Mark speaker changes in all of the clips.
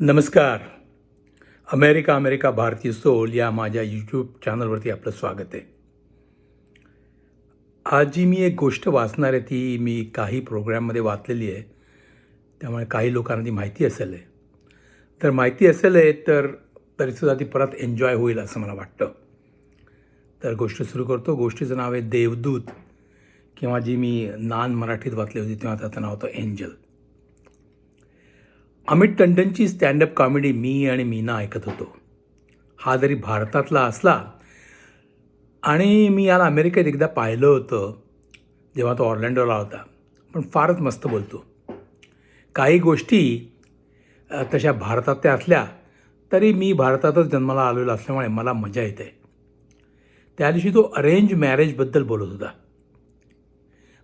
Speaker 1: नमस्कार. America America भारतीय soul या माझ्या यूट्यूब चॅनलवरती आपलं स्वागत आहे. आज जी मी एक गोष्ट वाचणार आहे ती मी काही प्रोग्राममध्ये वाचलेली आहे. त्यामुळे काही लोकांना ती माहिती असेल आहे. तर माहिती असेल आहे तर तरीसुद्धा ती परत एन्जॉय होईल असं मला वाटतं. तर गोष्ट सुरू करतो. गोष्टीचं नाव आहे देवदूत किंवा जी मी नान मराठीत वाचली होती तेव्हा त्याचं नाव होतं एंजल. अमित टंडनची स्टँडअप कॉमेडी मी आणि मीना ऐकत होतो. हा जरी भारतातला असला आणि मी याला अमेरिकेत एकदा पाहिलं होतं जेव्हा तो ऑर्लँडोला होता पण फारच मस्त बोलतो. काही गोष्टी तशा भारतातल्या असल्या तरी मी भारतातच जन्माला आलेलो असल्यामुळे मला मजा येते. त्या दिवशी तो अरेंज मॅरेजबद्दल बोलत होता.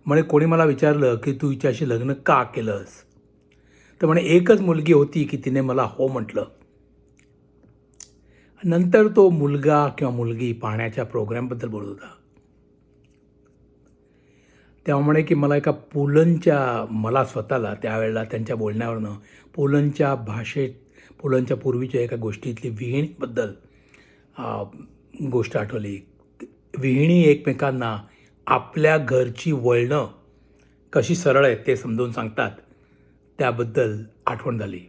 Speaker 1: म्हणे कोणी मला विचारलं की तू हिच्याशी लग्न का केलंस? तर म्हणे एकच मुलगी होती की तिने मला हो म्हटलं. नंतर तो मुलगा किंवा मुलगी पाहण्याच्या प्रोग्रॅमबद्दल बोलत होता. तेव्हा म्हणे की मला एका पुलंच्या मला स्वतःला त्यावेळेला त्यांच्या बोलण्यावरनं पुलंच्या भाषेत पुलंच्या पूर्वीच्या एका गोष्टीतली विहिणीबद्दल गोष्ट आठवली. विहिणी एकमेकांना आपल्या घरची वळणं कशी सरळ आहेत ते समजून सांगतात. त्याबद्दल आठवण झाली.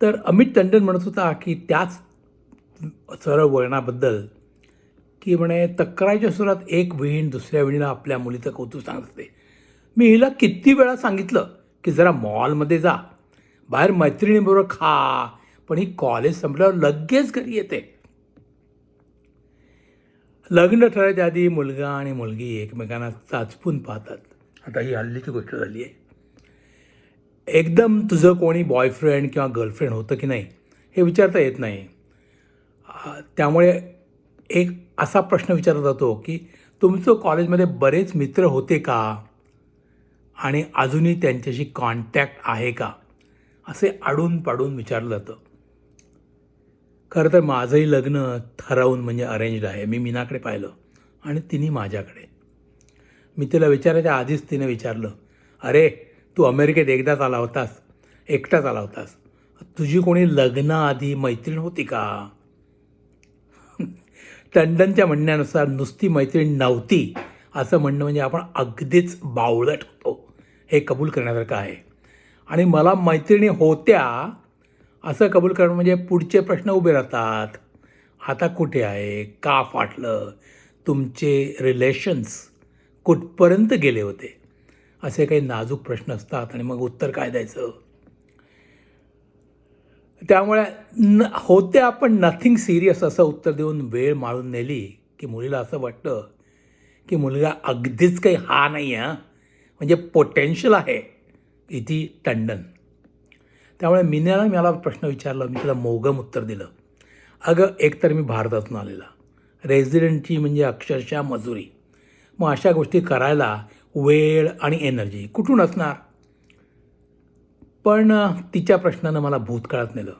Speaker 1: तर अमित टंडन म्हणत होता की त्याच सरळ वळणाबद्दल की म्हणे तक्रारीच्या सुरात एक बहीण दुसऱ्या बहिणीला आपल्या मुलीचं कौतुक सांगत असते मी हिला किती वेळा सांगितलं की जरा मॉलमध्ये जा बाहेर मैत्रिणीबरोबर खा पण ही कॉलेज संपल्यावर लगेच घरी येते. लग्न ठरायच्या आधी मुलगा आणि मुलगी एकमेकांना चाचपून पाहतात. आता ही हल्लीची गोष्ट झाली आहे एकदम तुझं कोणी बॉयफ्रेंड किंवा गर्लफ्रेंड होतं की नाही हे विचारता येत नाही. त्यामुळे एक असा प्रश्न विचारला जातो की तुमचं कॉलेजमध्ये बरेच मित्र होते का? आणि अजूनही त्यांच्याशी कॉन्टॅक्ट आहे का? असे आडून पाडून विचारलं जातं. खरं तर माझंही लग्न ठरवून म्हणजे अरेंज्ड आहे. मी मीनाकडे पाहिलं आणि तिने माझ्याकडे. मी तिला विचारायच्या आधीच तिने विचारलं अरे तू अमेरिकेत एकदाच आला होतास. एकटाच आला होतास. तुझी कोणी लग्नाआधी मैत्रीण होती का? टंडनच्या म्हणण्यानुसार नुसती मैत्रीण नव्हती असं म्हणणं म्हणजे आपण अगदीच बावळट होतो. हे कबूल करण्यासारखं आहे. आणि मला मैत्रिणी होत्या असं कबूल करणं म्हणजे पुढचे प्रश्न उभे राहतात. आता कुठे आहे? का फाटलं? तुमचे रिलेशन्स कुठपर्यंत गेले होते? असे काही नाजूक प्रश्न असतात आणि मग उत्तर काय द्यायचं? त्यामुळे न होते आपण नथिंग सिरियस असं उत्तर देऊन वेळ माळून नेली की मुलीला असं वाटतं की मुलगा अगदीच काही हा नाही म्हणजे आहे म्हणजे पोटेन्शियल आहे इथे टंडन. त्यामुळे मीनाला मला प्रश्न विचारला मी तिला मोगम उत्तर दिलं. अगं एकतर मी भारतातून आलेला. रेझिडेंटची म्हणजे अक्षरशः मजुरी. मग अशा गोष्टी करायला वेळ आणि एनर्जी कुठून असणार? पण तिच्या प्रश्नानं मला भूतकाळात नेलं.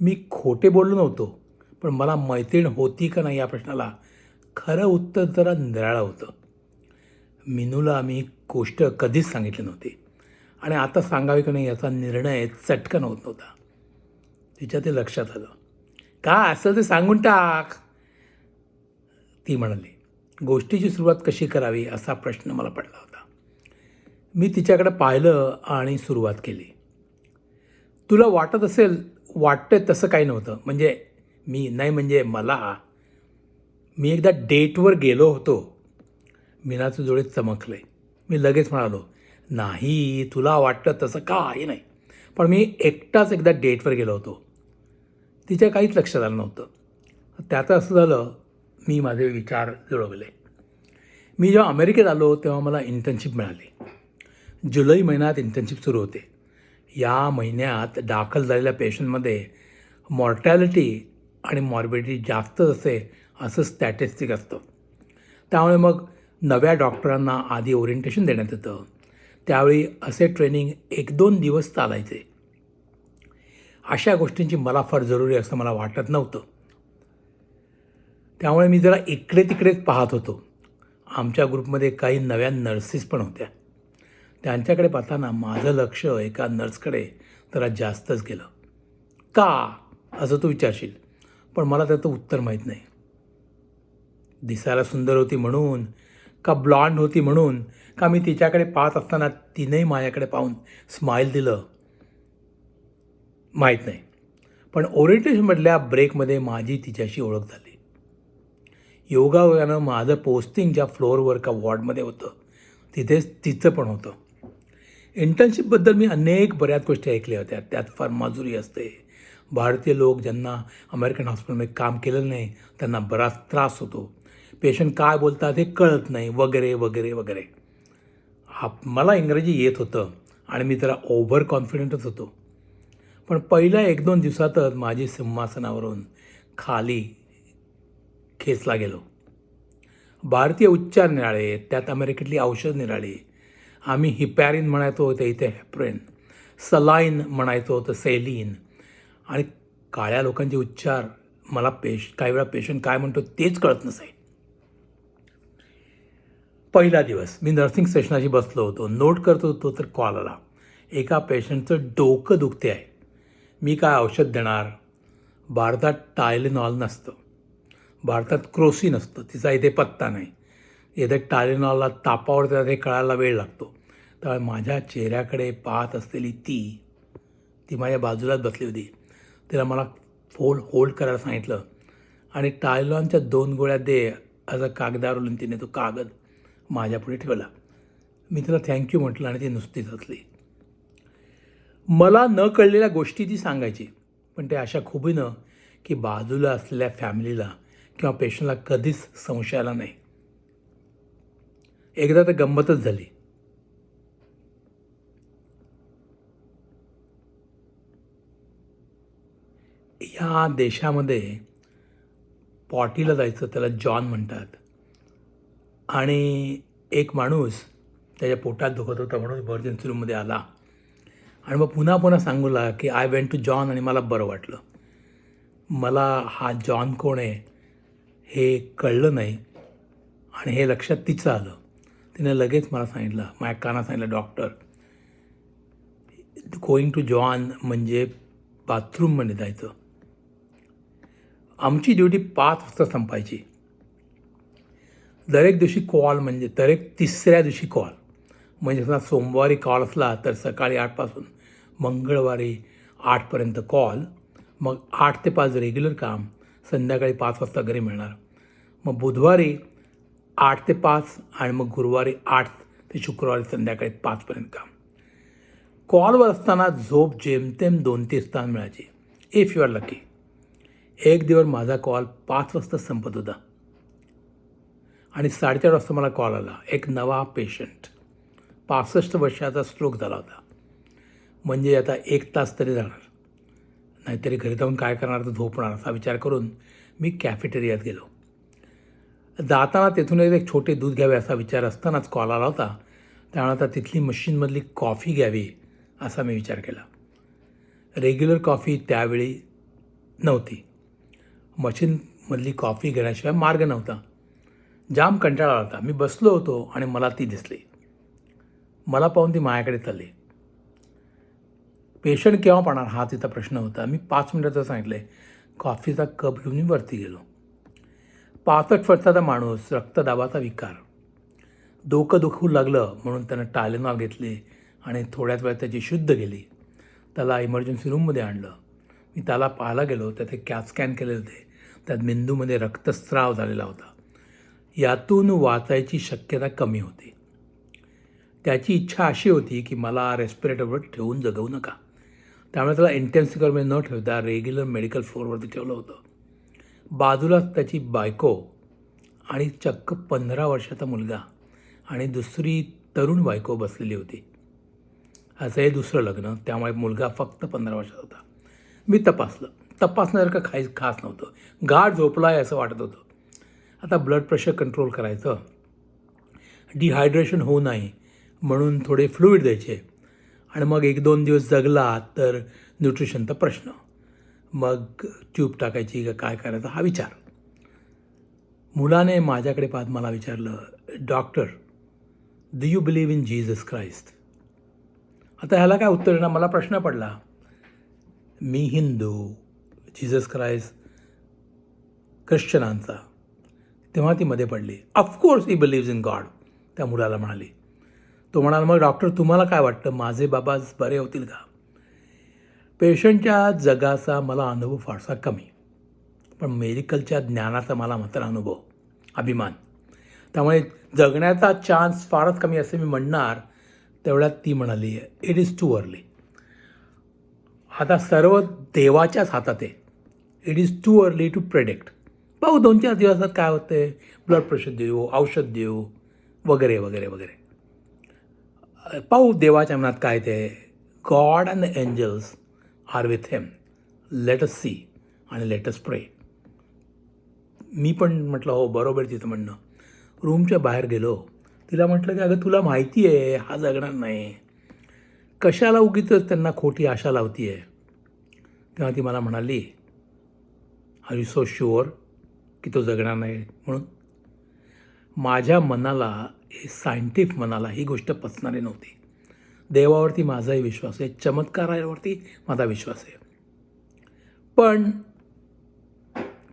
Speaker 1: मी खोटे बोललो नव्हतो पण मला मैत्रीण होती का नाही या प्रश्नाला खरं उत्तर जरा निराळं होतं. मिनूला मी गोष्ट कधीच सांगितली नव्हती. आणि आता सांगावी का नाही याचा निर्णय चटकन होत नव्हता. तिच्या ते लक्षात आलं. काय असं ते सांगून टाक. ती म्हणाली. गोष्टीची सुरुवात कशी करावी असा प्रश्न मला पडला होता. मी तिच्याकडे पाहिलं आणि सुरुवात केली. तुला वाटत असेल वाटतं तसं काही नव्हतं. म्हणजे मी नाही म्हणजे मला मी एकदा डेटवर गेलो होतो. मीनाचं जोडे चमकले. मी लगेच म्हणालो नाही तुला वाटतं तसं काही नाही. पण मी एकटाच एकदा डेटवर गेलो होतो. तिच्या काहीच लक्षात आलं नव्हतं. त्याचं असं झालं मी माझे विचार जुळवले. मी जेव्हा अमेरिकेत आलो तेव्हा मला इंटर्नशिप मिळाली. जुलै महिन्यात इंटर्नशिप सुरू होते. या महिन्यात दाखल झालेल्या पेशंटमध्ये मॉर्टॅलिटी आणि मॉर्बिडिटी जास्त असे असं स्टॅटिस्टिक असतं. त्यामुळे मग नव्या डॉक्टरांना आधी ओरिएंटेशन देण्यात येतं. त्यावेळी असे ट्रेनिंग एक दोन दिवस चालायचे. अशा गोष्टींची मला फार जरुरी असं मला वाटत नव्हतं. त्यामुळे मी जरा इकडे तिकडेच पाहत होतो. आमच्या ग्रुपमध्ये काही नव्या नर्सेस पण होत्या. त्यांच्याकडे पाहताना माझं लक्ष एका नर्सकडे जरा जास्तच गेलं. का? असं तू विचारशील. पण मला त्याचं उत्तर माहीत नाही. दिसायला सुंदर होती म्हणून का ब्लॉन्ड होती म्हणून का मी तिच्याकडे पाहत असताना तिनेही माझ्याकडे पाहून स्माईल दिलं? माहीत नाही. पण ओरिएंटेशनमधल्या ब्रेकमध्ये माझी तिच्याशी ओळख झाली. योगायोगानं माझं पोस्टिंग ज्या फ्लोअरवर का वॉर्डमध्ये होतं. तिथेच तिचं पण होतं. इंटर्नशिपबद्दल मी अनेक बऱ्याच गोष्टी ऐकल्या होत्या. त्यात फार माजुरी असते. भारतीय लोक ज्यांना अमेरिकन हॉस्पिटलमध्ये काम केलेलं नाही त्यांना बराच त्रास होतो. पेशंट काय बोलतात हे कळत नाही. वगैरे वगैरे वगैरे. आप मला इंग्रजी येत होतं आणि मी जरा ओव्हर कॉन्फिडंटच होतो. पण पहिल्या एक दोन दिवसातच माझी सिंहासनावरून खाली खेचला गेलो. भारतीय उच्चार निराळे त्यात अमेरिकेतली औषध निराळी आम्ही हिपॅरिन म्हणायचो होतं इथे हॅप्रेन सलाईन म्हणायचो होतं सेलिन. आणि काळ्या लोकांचे उच्चार मला पेश काही वेळा पेशंट काय म्हणतो तेच कळत नसे पहिला दिवस मी नर्सिंग स्टेशनाशी बसलो होतो. नोट करत होतो तर कॉल आला. एका पेशंटचं डोकं दुखते आहे मी काय औषध देणार? भारतात टायलेनॉल नसतं. भारतात क्रोसिन असतं तिचा इथे पत्ता नाही. इथे टायलेनॉलला तापावर त्यात हे कळायला वेळ लागतो. त्यामुळे माझ्या चेहऱ्याकडे पाहत असलेली ती ती माझ्या बाजूलाच बसली होती. तिला मला फोन होल्ड करायला सांगितलं. आणि टायलॉनच्या दोन गोळ्या दे असं कागदावरून तिने तो कागद माझ्यापुढे ठेवला. मी तिला थँक्यू म्हटलं आणि ती नुसतीच असली मला न कळलेल्या गोष्टी ती सांगायची. पण ते अशा खुबीनं की बाजूला असलेल्या फॅमिलीला किंवा पेशंटला कधीच संशय आला नाही. एकदा तर गंमतच झाली. या देशामध्ये पॉटीला जायचं त्याला जॉन म्हणतात. आणि एक माणूस त्याच्या पोटात दुखत होता म्हणून इमर्जन्सी रूममध्ये आला. आणि मग पुन्हा पुन्हा सांगूला की आय वेंट टू जॉन आणि मला बरं वाटलं. मला हा जॉन कोण आहे हे कळलं नाही. आणि हे लक्षात तिचं आलं. तिने लगेच मला सांगितलं माझ्या कानात सांगितलं डॉक्टर गोईंग टू जॉन म्हणजे बाथरूममध्ये जायचं. आमची ड्युटी पाच वाजता संपायची. दरेक दिवशी कॉल म्हणजे दरेक तिसऱ्या दिवशी कॉल म्हणजे समजा सोमवारी कॉल असला तर सकाळी आठपासून मंगळवारी आठपर्यंत कॉल मग आठ ते पाच रेग्युलर काम. संध्याकाळी पाच वाजता घरी मिळणार. मग बुधवारी आठ ते पाच आणि मग गुरुवारी आठ ते शुक्रवारी संध्याकाळी पाचपर्यंत काम. कॉलवर असताना झोप जेमतेम दोन तीन तास मिळायची. इफ यू आर लकी एक दिवस माझा कॉल पाच वाजता संपत होता. आणि साडेचार वाजता मला कॉल आला. एक नवा पेशंट पासष्ट वर्षाचा स्ट्रोक झाला होता. म्हणजे आता एक तास तरी जाणार. नाहीतरी घरी जाऊन काय करणार तर झोपणार असा विचार करून मी कॅफेटेरियात गेलो. जाताना तेथून एक छोटे दूध घ्यावे असा विचार असतानाच कॉल आला होता. त्यामुळे आता तिथली मशीनमधली कॉफी घ्यावी असा मी विचार केला. रेग्युलर कॉफी त्यावेळी नव्हती. मशीनमधली कॉफी घेण्याशिवाय मार्ग नव्हता. जाम कंटाळा होता. मी बसलो होतो आणि मला ती दिसली. मला पाहून ती माझ्याकडे चालली. पेशंट केव्हा पाहणार? हा तिचा प्रश्न होता. मी पाच मिनटाचं सांगितलं कॉफीचा कप घेऊन मी वरती गेलो. पासष्ट वर्षाचा माणूस रक्तदाबाचा विकार. डोकं दुखू लागलं म्हणून त्यानं टायलेनॉल घेतले आणि थोड्याच वेळात त्याची शुद्ध गेली त्याला इमर्जन्सी रूममध्ये आणलं. मी त्याला पाहायला गेलो. त्याचे कॅप स्कॅन केले होते. त्यात मेंदूमध्ये रक्तस्राव झालेला होता. यातून वाचायची शक्यता कमी होती. त्याची इच्छा अशी होती की मला रेस्पिरेटरवर ठेवून जगवू नका. त्यामुळे त्याला इंटेन्सिव्ह न ठेवता रेग्युलर मेडिकल फ्लोअरवरती ठेवलं होतं. बाजूलाच त्याची बायको आणि चक्क पंधरा वर्षाचा मुलगा आणि दुसरी तरुण बायको बसलेली होती. असं हे दुसरं लग्न. त्यामुळे मुलगा फक्त पंधरा वर्षाचा होता. मी तपासलं. तपासण्यासारखं काही खास नव्हतं. गाढ झोपला आहे असं वाटत होतं. आता ब्लड प्रेशर कंट्रोल करायचं. डिहायड्रेशन होऊ नये म्हणून थोडे फ्लुईड द्यायचे. आणि मग एक दोन दिवस जगला तर न्यूट्रिशनचा प्रश्न. मग ट्यूब टाकायची का काय करायचा हा विचार. मुलाने माझ्याकडे पाहत मला विचारलं doctor do you believe in Jesus Christ आता ह्याला काय उत्तर येणार मला प्रश्न पडला मी हिंदू जीजस क्राइस्ट ख्रिश्चनांचा. तेव्हा ती मध्ये पडली of course he believes in God त्या मुलाला म्हणाली तो म्हणाला मग डॉक्टर तुम्हाला काय वाटतं? माझे बाबा बरे होतील का? पेशंटच्या जगाचा मला अनुभव फारसा कमी पण मेडिकलच्या ज्ञानाचा मला मात्र अनुभव अभिमान. त्यामुळे जगण्याचा चान्स फारच कमी असे मी म्हणणार तेवढ्यात ती म्हणाली इट इज टू अर्ली आता सर्व देवाच्याच हातात आहे. It is too early to predict पाहू दोन चार दिवसात काय होते ब्लड प्रेशर देऊ औषध देऊ वगैरे वगैरे वगैरे. पाहू देवाच्या मनात काय ते. God and angels are with him let us see आणि लेटस प्रे मी पण म्हटलं हो बरोबर तिथं म्हणणं. रूमच्या बाहेर गेलो. तिला म्हटलं की अगं तुला माहिती आहे हा जगणार नाही. कशाला उगीच त्यांना खोटी आशा लावती आहे तेव्हा ती मला म्हणाली आर यू सो शुअर की तो जगणार नाही? म्हणून माझ्या मनाला हे सायंटिफ मनाला ही गोष्ट पचणारी नव्हती. देवावरती माझाही विश्वास आहे चमत्कारावरती माझा विश्वास आहे. पण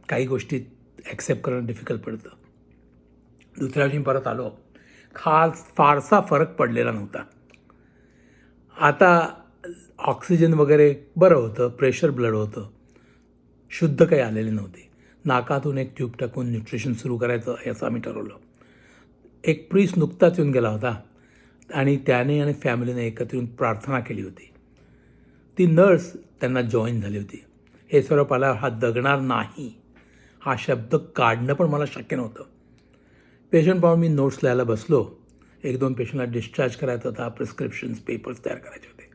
Speaker 1: काही गोष्टी ॲक्सेप्ट करणं डिफिकल्ट पडतं. दुसऱ्या दिवशी परत आलो. खास फारसा फरक पडलेला नव्हता. आता ऑक्सिजन वगैरे बरं होतं प्रेशर ब्लड होतं. शुद्ध काही आलेले नव्हते. नाकातून एक ट्यूब टाकून न्यूट्रिशन सुरू करायचं याचं आम्ही ठरवलं. एक प्रीस नुकताच येऊन गेला होता. आणि त्याने आणि फॅमिलीने एकत्र येऊन प्रार्थना केली होती. ती नर्स त्यांना जॉईन झाली होती. हे सर्व पाहिल्यावर हा दगणार नाही. हा शब्द काढणं पण मला शक्य नव्हतं. पेशंट पाहून मी नोट्स लिहायला बसलो. एक दोन पेशंटला डिस्चार्ज करायचा होता प्रिस्क्रिप्शन्स पेपर्स तयार करायचे होते.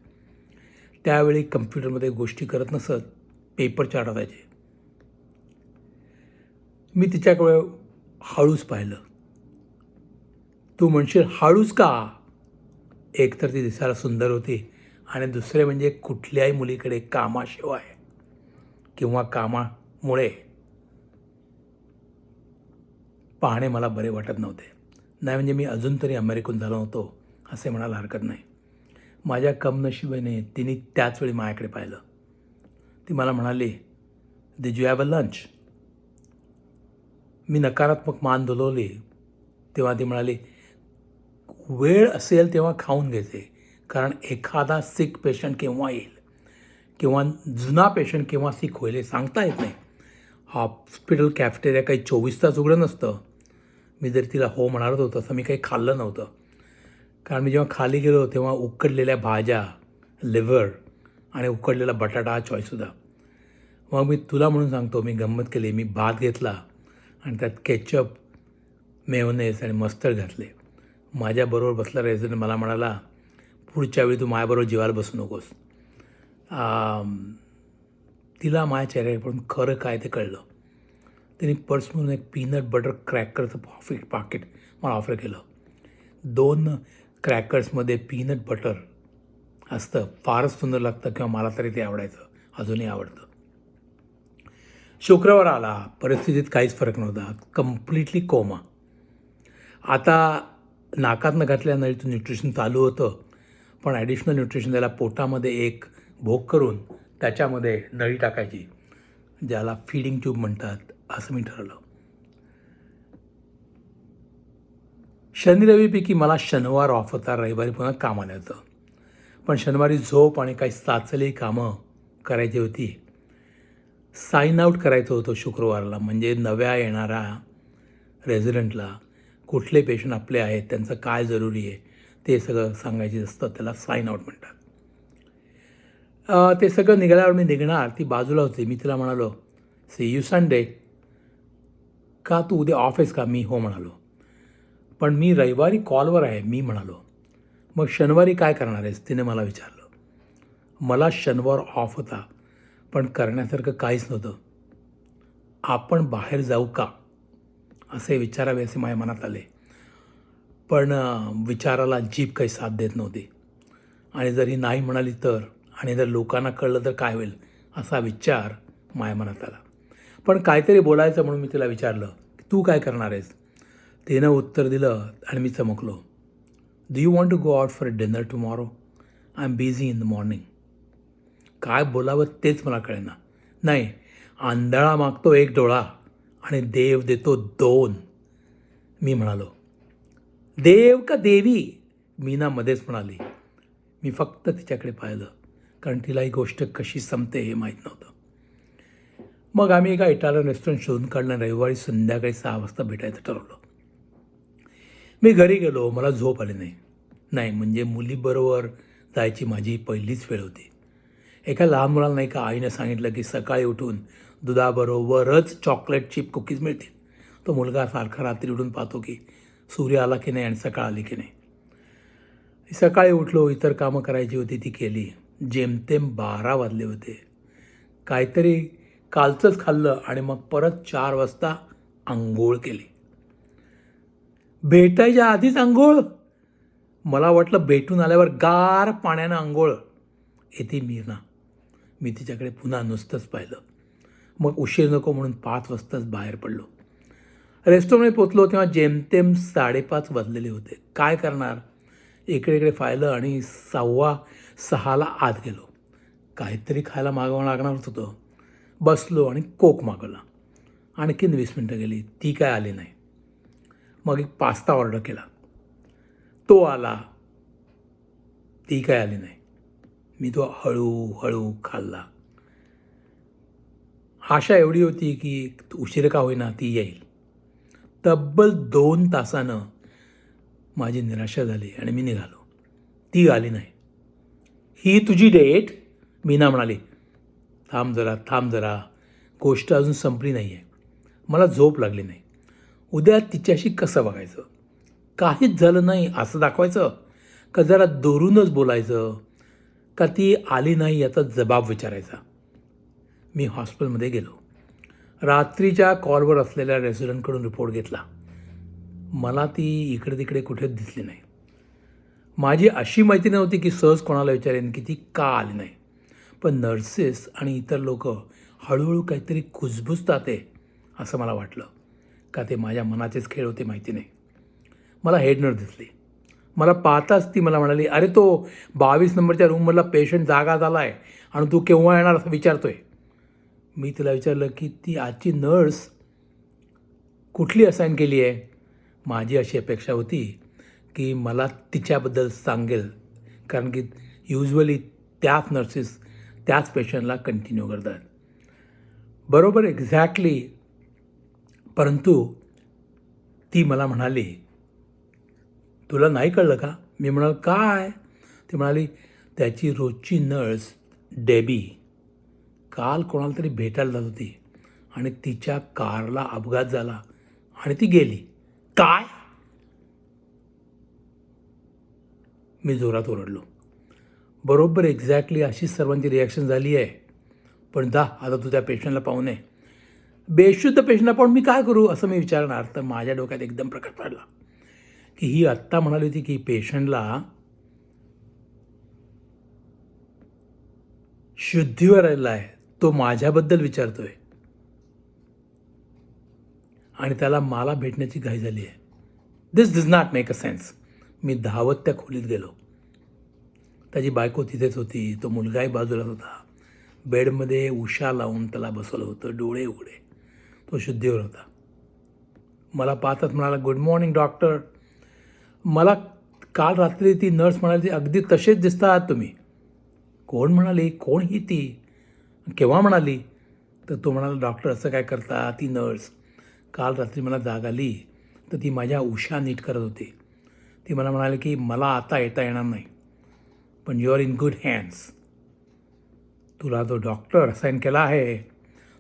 Speaker 1: त्यावेळी कम्प्युटरमध्ये गोष्टी करत नसत पेपर चार्ट असायचे मी तिच्याकडे हळूच पाहिलं. तू म्हणशील हळूच का? एक तर ती दिसायला सुंदर होती आणि दुसरे म्हणजे कुठल्याही मुलीकडे कामाशिवाय किंवा कामामुळे पाहणे मला बरे वाटत नव्हते. नाही म्हणजे मी अजून तरी अमेरिकन झालो नव्हतो असे म्हणायला हरकत नाही. माझ्या कमनशिबाने तिने त्याच वेळी माझ्याकडे पाहिलं. ती मला म्हणाली did you have a lunch मी नकारात्मक मान दुलवली. तेव्हा ती म्हणाली वेळ असेल तेव्हा खाऊन घेते. कारण एखादा सिक पेशंट केव्हा येईल? किंवा जुना पेशंट केव्हा सिक होईल हे सांगता येत नाही. हॉस्पिटल कॅफेटेरिया काही चोवीस तास उघडं नसतं. मी जर तिला हो म्हणणार होतं तसं मी काही खाल्लं नव्हतं. कारण मी जेव्हा खाली गेलो तेव्हा उकडलेल्या भाज्या लिव्हर आणि उकडलेला बटाटा हा चॉईस होता. मग मी तुला म्हणून सांगतो मी गंमत केली मी भात घेतला आणि त्यात केचप मेवनेस आणि मस्टर्ड घातले. माझ्याबरोबर बसला रेझिडेंट मला म्हणाला पुढच्या वेळी तू माझ्याबरोबर जेवायला बसू नकोस. तिला माझ्या चेहऱ्यावर पण खरं काय ते कळलं. तिने पर्स म्हणून एक पीनट बटर क्रॅकरचं पॉफिट पाकिट मला ऑफर केलं. दोन क्रॅकर्समध्ये पीनट बटर असतं. फारच सुंदर लागतं किंवा मला तरी ते आवडायचं. अजूनही आवडतं. शुक्रवार आला. परिस्थितीत काहीच फरक नव्हता. कम्प्लिटली कोमा आता नाकातनं घातल्या तो न्यूट्रिशन चालू होतं. पण ॲडिशनल न्यूट्रिशन त्याला पोटामध्ये एक भोग करून त्याच्यामध्ये नळी टाकायची ज्याला फीडिंग ट्यूब म्हणतात असं मी ठरवलं. शनी रवीपैकी मला शनिवार ऑफ होता रविवारी पुन्हा कामाला येतं पण शनिवारी झोप आणि काही साचलेली कामं करायची होती. साईन आऊट करायचं होतं शुक्रवारला म्हणजे नव्या येणाऱ्या रेझिडेंटला कुठले पेशंट आपले आहेत त्यांचं काय जरुरी आहे ते सगळं सांगायचे असतं त्याला साईन आउट म्हणतात. ते सगळं निघाल्यावर मी निघणार ती बाजूला होती मी तिला म्हणालो सी यू संडे का तू उद्या ऑफ आहेस का? मी हो म्हणालो. पण मी रविवारी कॉलवर आहे मी म्हणालो. मग शनिवारी काय करणार आहेस? तिने मला विचारलं. मला शनिवार ऑफ होता पण करण्यासारखं काहीच नव्हतं. आपण बाहेर जाऊ का? असे विचारावे असे माझ्या मनात आले. पण विचाराला जीभ काही साथ देत नव्हती. आणि जर ही नाही म्हणाली तर आणि जर लोकांना कळलं तर काय होईल असा विचार माझ्या मनात आला. पण काहीतरी बोलायचं म्हणून मी तिला विचारलं की तू काय करणार आहेस? तिनं उत्तर दिलं आणि मी चमकलो. Do you want to go out for dinner tomorrow I am busy in the morning काय बोलावं तेच मला कळेना. नाही आंधळा मागतो एक डोळा. आणि देव देतो दोन. मी म्हणालो देव का देवी? मीना मध्येच म्हणाली. मी फक्त तिच्याकडे पाहिलं कारण तिला ही गोष्ट कशी संपते हे माहीत नव्हतं. मग आम्ही एका इटालियन रेस्टॉरंट शोधून काढणं रविवारी संध्याकाळी सहा वाजता भेटायचं ठरवलं. मी घरी गेलो मला झोप आली नाही. नाही म्हणजे मुलीबरोबर जायची माझी पहिलीच वेळ होती. एका लहान मुलाला नाही का आईने सांगितलं की सकाळी उठून दुधाबरोबरच चॉकलेट चिप कुकीज मिळतील. तो मुलगा सारखा रात्री उठून पाहतो की सूर्य आला की नाही आणि सकाळ आली की नाही. सकाळी उठलो इतर कामं करायची होती ती केली. जेमतेम बारा वाजले होते. काहीतरी कालचंच खाल्लं आणि मग परत चार वाजता आंघोळ केली. भेटायच्या आधीच आंघोळ. मला वाटलं भेटून आल्यावर गार पाण्यानं आंघोळ. येते मीरना मी तिच्याकडे पुन्हा नुसतंच पाहिलं. मग उशीर नको म्हणून पाच वाजताच बाहेर पडलो. रेस्टॉरंटमध्ये पोचलो तेव्हा जेमतेम साडेपाच वाजलेले होते. काय करणार? इकडे इकडे फायलं आणि सव्वा सहाला आत गेलो. काहीतरी खायला मागवावं लागणारच होतं. बसलो आणि कोक मागवला. आणखीन वीस मिनटं गेली. ती काय आली नाही. मग एक पास्ता ऑर्डर केला. तो आला. ती काय आली नाही. मी तो हळूहळू खाल्ला. आशा एवढी होती की उशीर का होईना ती येईल. तब्बल दोन तासानं माझी निराशा झाली आणि मी निघालो. ती आली नाही. ही तुझी डेट? मीना म्हणाली. थांब जरा थांब जरा. गोष्ट अजून संपली नाही आहे मला झोप लागली नाही. उद्या तिच्याशी कसं बघायचं? काहीच झालं नाही असं दाखवायचं? का जरा दुरूनच बोलायचं? का ती आली नाही याचा जबाब विचारायचा? मी हॉस्पिटलमध्ये गेलो. रात्रीच्या कॉलवर असलेल्या रेसिडेंटकडून रिपोर्ट घेतला. मला ती इकडे तिकडे कुठेच दिसली नाही. माझी अशी माहिती नव्हती की सहज कोणाला विचारेन की ती का आली नाही. पण नर्सेस आणि इतर लोक हळूहळू काहीतरी कुजबुजतात आहे असं मला वाटलं का ते माझ्या मनाचेच खेळ होते माहिती नाही. मला हेडनर दिसली. मला पाहताच ती मला म्हणाली अरे तो बावीस नंबरच्या रूममधला पेशंट जागा झाला आहे आणि तू केव्हा येणार असं विचारतोय. मी तिला विचारलं की ती आजची नर्स कुठली असाईन केली आहे? माझी अशी अपेक्षा होती की मला तिच्याबद्दल सांगेल. कारण की युजली त्याच नर्सेस त्याच पेशंटला कंटिन्यू करतात. बरोबर एक्झॅक्टली परंतु ती मला म्हणाली तुला नाही कळलं का? मी म्हणाल काय? ती म्हणाली त्याची रोजची नर्स डेबी. काल कोणाला तरी भेटायला जात होती आणि तिच्या कारला अपघात झाला आणि ती गेली. काय? मी जोरात ओरडलो. बरोबर एक्झॅक्टली अशीच सर्वांची रिॲक्शन झाली आहे. पण जा आता तू त्या पेशंटला पाहू नये. बेशुद्ध पेशंटला पाहून मी काय करू असं मी विचारणार. तर माझ्या डोक्यात एकदम प्रकाश पडला. की ही आत्ता म्हणाली होती की पेशंटला शुद्धीवर आलेला आहे. तो माझ्याबद्दल विचारतोय. आणि त्याला मला भेटण्याची घाई झाली आहे. This does not make a sense मी धावत त्या खोलीत गेलो. त्याची बायको तिथेच होती. तो मुलगाही बाजूलाच होता. बेडमध्ये उशा लावून त्याला बसवलं होतं. डोळे उघडे. तो शुद्धीवर होता. मला पाहताच म्हणाला गुड मॉर्निंग डॉक्टर मला काल रात्री ती नर्स म्हणाली अगदी तसेच दिसता आहात तुम्ही. कोण म्हणाली? कोण ही ती? केव्हा म्हणाली? तर तो म्हणाला डॉक्टर असं काय करता? ती नर्स काल रात्री मला जाग आली. तर ती माझ्या उशा नीट करत होती. ती मला म्हणाली की मला आता येता येणार नाही. पण you are in good hands तुला जो डॉक्टर असाईन केला आहे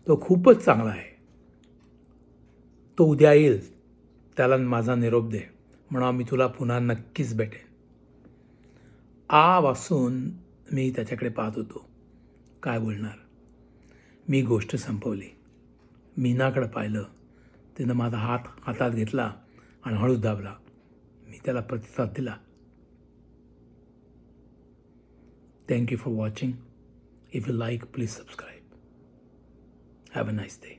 Speaker 1: तो खूपच चांगला आहे. तो उद्या येईल. त्याला माझा निरोप दे. म्हणा मी तुला पुन्हा नक्कीच भेटेन. आ वासून मी त्याच्याकडे पाहत होतो. काय बोलणार? मी गोष्ट संपवली. मीनाकडं पाहिलं. तिनं माझा हात हातात घेतला आणि हळूच दाबला. मी त्याला प्रतिसाद दिला. Thank you for watching if you like please subscribe have a nice day